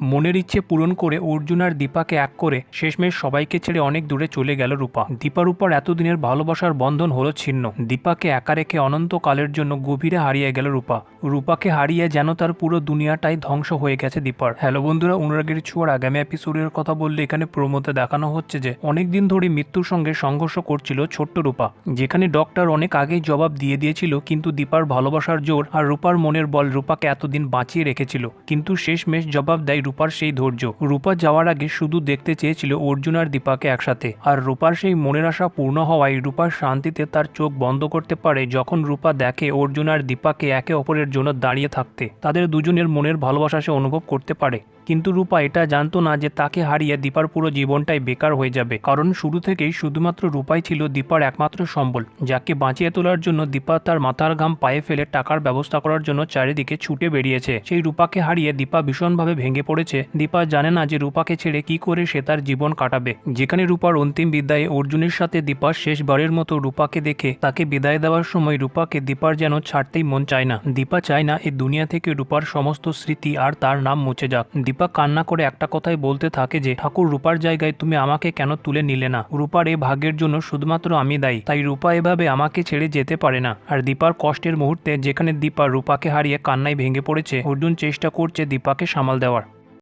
মনের ইচ্ছে পূরণ করে অর্জুন আর দীপাকে এক করে শেষমেশ সবাইকে ছেড়ে অনেক দূরে চলে গেল রূপা। দীপার উপর এতদিনের ভালোবাসার বন্ধন হলো ছিন্ন। দীপাকে একা রেখে অনন্তকালের জন্য গভীরে হারিয়ে গেল রূপা। রূপাকে হারিয়ে যেন তার পুরো দুনিয়াটাই ধ্বংস হয়ে গেছে দীপার। হ্যালো বন্ধুরা, অনুরাগের ছোঁয়ার আগামী এপিসোডের কথা বললে এখানে প্রমোতে দেখানো হচ্ছে যে, অনেকদিন ধরে মৃত্যুর সঙ্গে সংঘর্ষ করছিল ছোট্ট রূপা। যেখানে ডক্টর অনেক আগেই জবাব দিয়ে দিয়েছিল, কিন্তু দীপার ভালোবাসার জোর আর রূপার মনের বল রূপাকে এতদিন বাঁচিয়ে রেখেছিল। কিন্তু শেষমেশ জবাব দেয় রূপার সেই ধৈর্য। রূপা যাওয়ার আগে শুধু দেখতে চেয়েছিল অর্জুন আর দীপাকে একসাথে। আর রূপার সেই মনের আশা পূর্ণ হওয়ায় রূপার শান্তিতে তার চোখ বন্ধ করতে পারে যখন রূপা দেখে অর্জুন আর দীপাকে একে অপরের জন্য দাঁড়িয়ে থাকতে। তাদের দুজনের মনের ভালোবাসা সে অনুভব করতে পারে। কিন্তু রূপা এটা জানতো না যে তাকে হারিয়ে দীপার পুরো জীবনটাই বেকার হয়ে যাবে। কারণ শুরু থেকেই শুধুমাত্র রূপাই ছিল দীপার একমাত্র সম্বল, যাকে বাঁচিয়ে তোলার জন্য দীপা তার মাথার ঘাম পায়ে ফেলে টাকার ব্যবস্থা করার জন্য চারিদিকে ছুটে বেরিয়েছে। সেই রূপাকে হারিয়ে দীপা ভীষণভাবে ভেঙে পড়েছে। দীপা জানে না যে রূপাকে ছেড়ে কি করে সে তার জীবন কাটাবে। যেখানে রূপার অন্তিম বিদায়ে অর্জুনের সাথে দীপার শেষবারের মতো রূপাকে দেখে তাকে বিদায় দেওয়ার সময় রূপাকে দীপার যেন ছাড়তেই মন চায় না। দীপা চায় না এই দুনিয়া থেকে রূপার সমস্ত স্মৃতি আর তার নাম মুছে যাক। দীপা কান্না করে একটা কথাই বলতে থাকে যে, ঠাকুর, রূপার জায়গায় তুমি আমাকে কেন তুলে নিলে না? রূপার এ ভাগ্যের জন্য শুধুমাত্র আমি দায়ী। তাই রূপা এভাবে আমাকে ছেড়ে যেতে পারে না। আর দীপার কষ্টের মুহূর্তে যেখানে দীপা রূপাকে হারিয়ে কান্নায় ভেঙে পড়েছে, অর্জুন চেষ্টা করছে দীপাকে সামাল দেওয়ার।